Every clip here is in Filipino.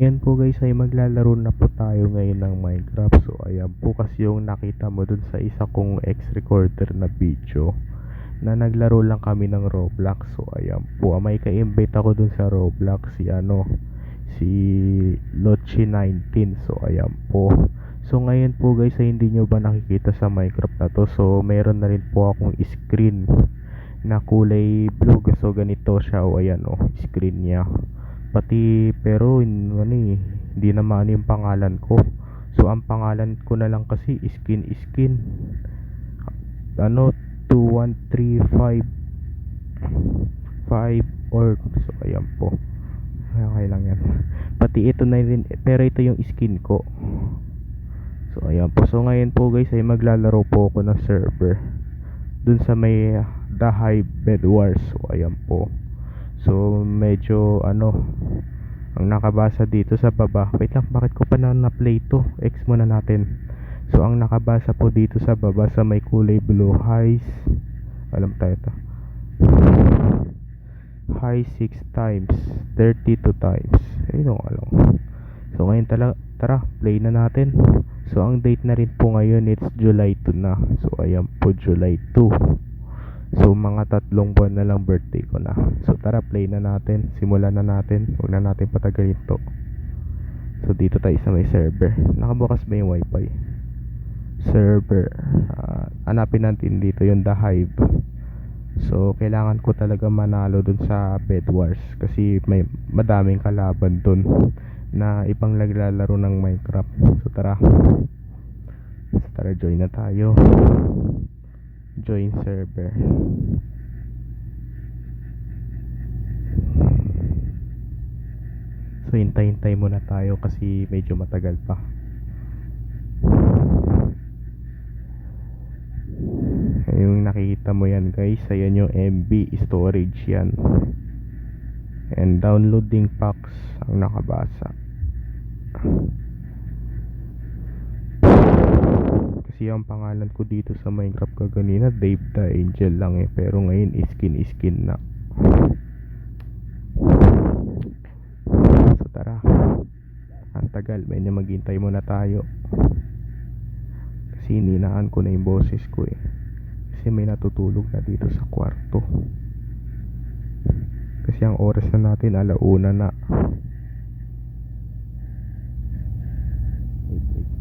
Ngayon po guys ay maglalaro na po tayo ngayon ng Minecraft. So ayan po kasi yung nakita mo dun sa isa kong X-recorder na video na naglaro lang kami ng Roblox. So ayan po, Ah, may ka-invite ako dun sa Roblox si ano si Lochi19. So ayan po. So ngayon po guys ay hindi nyo ba nakikita sa Minecraft na to. So meron na rin po akong screen na kulay blue. So ganito siya o ayan o screen niya pati pero ano eh, hindi na maano yung pangalan ko. So ang pangalan ko na lang kasi skin skin. Ano 2135 5 org so ayan po. Okay lang yan. Pati ito na rin pero ito yung skin ko. So ayan po. So ngayon po guys ay maglalaro po ako ng server dun sa may uh, The Hive Bed Wars. So ayan po So medyo ano ang nakabasa dito sa baba. Wait lang, bakit ko pa na na-play to? X muna natin. So ang nakabasa po dito sa baba sa may kulay blue highs. Alam tayo to. High 6 times, 32 times. Ayun alam. So ngayon tala, tara, play na natin. So ang date na rin po ngayon it's July 2 na. So ayan po July 2. So mga tatlong buwan na lang birthday ko na. So tara play na natin. Simulan na natin. Huwag na natin patagalin to. So dito tayo sa may server. Nakabukas ba yung wifi? Server. Ah, hanapin natin dito yung The Hive. So kailangan ko talaga manalo dun sa Bed Wars. Kasi may madaming kalaban dun na ibang naglalaro ng Minecraft. So tara. So, tara join na tayo join server. So hintay-hintay muna tayo kasi medyo matagal pa. Yung nakikita mo yan guys ayan yung MB storage yan. And downloading packs ang nakabasa kasi ang pangalan ko dito sa Minecraft kaganina Dave the Angel lang eh. Pero ngayon skin skin na. So tara. Ang tagal may na maghintay muna tayo. Kasi ninaan ko na yung boses ko eh. Kasi may natutulog na dito sa kwarto. Kasi ang oras na natin alauna na wait wait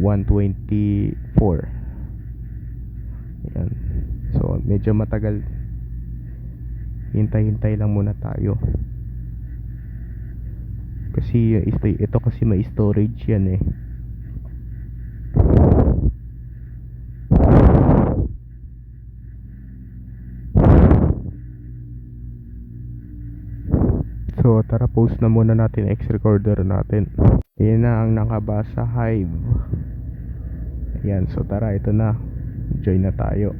124 Ayan. So, medyo matagal. Hintay-hintay lang muna tayo. Kasi ito kasi may storage yan eh. So, tara post na muna natin X recorder natin. Ayan na ang nakabasa Hive. Ayan, so tara, ito na. Join na tayo.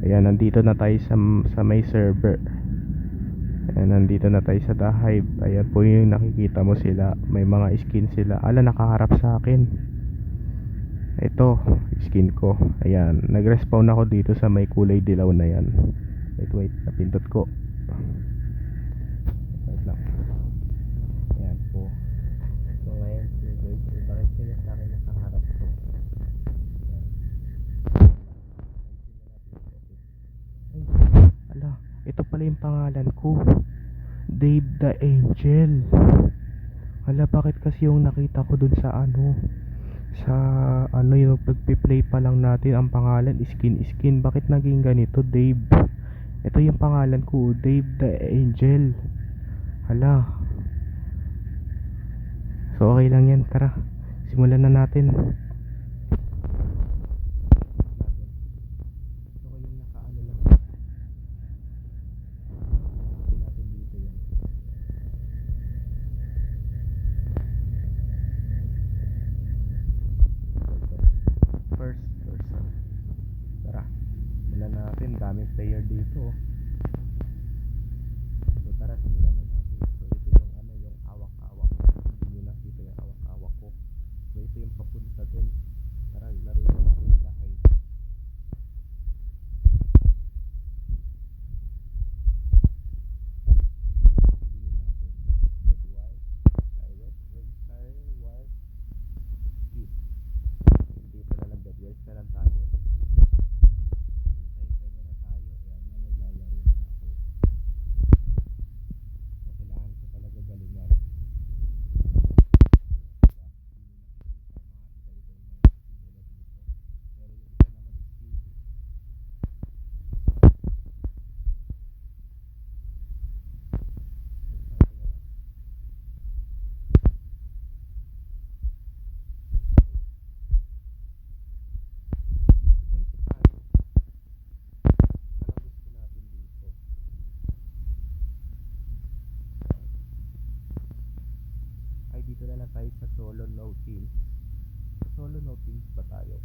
Ayan, nandito na tayo sa, sa may server. Ayan, nandito na tayo sa The Hive. Ayan po yung nakikita mo sila. May mga skin sila. Ala, nakaharap sa akin. Ito, skin ko. Ayan, nag-respawn ako dito sa may kulay dilaw na yan. Wait, wait, napindot ko. Pangalan ko. Dave the Angel. Ala, bakit kasi yung nakita ko dun sa ano? Sa ano yung pagpi-play pa lang natin ang pangalan skin skin bakit naging ganito Dave ito yung pangalan ko Dave the Angel hala So okay lang yan, tara. Simulan na natin. Gusto ko yung nakaano lang. Pin natin dito yan. First person. Tara. Simulan na natin. Daming player dito. oh. So tara, simulan na natin. So ito yung ano, yung awak-awak. Hindi nyo nakita yung awak-awak ko. So ito yung papunta dun. Tara, laro na natin yung bahay. Piliin natin. dito na tayo sa Solo No Teams. Solo No Teams ba tayo?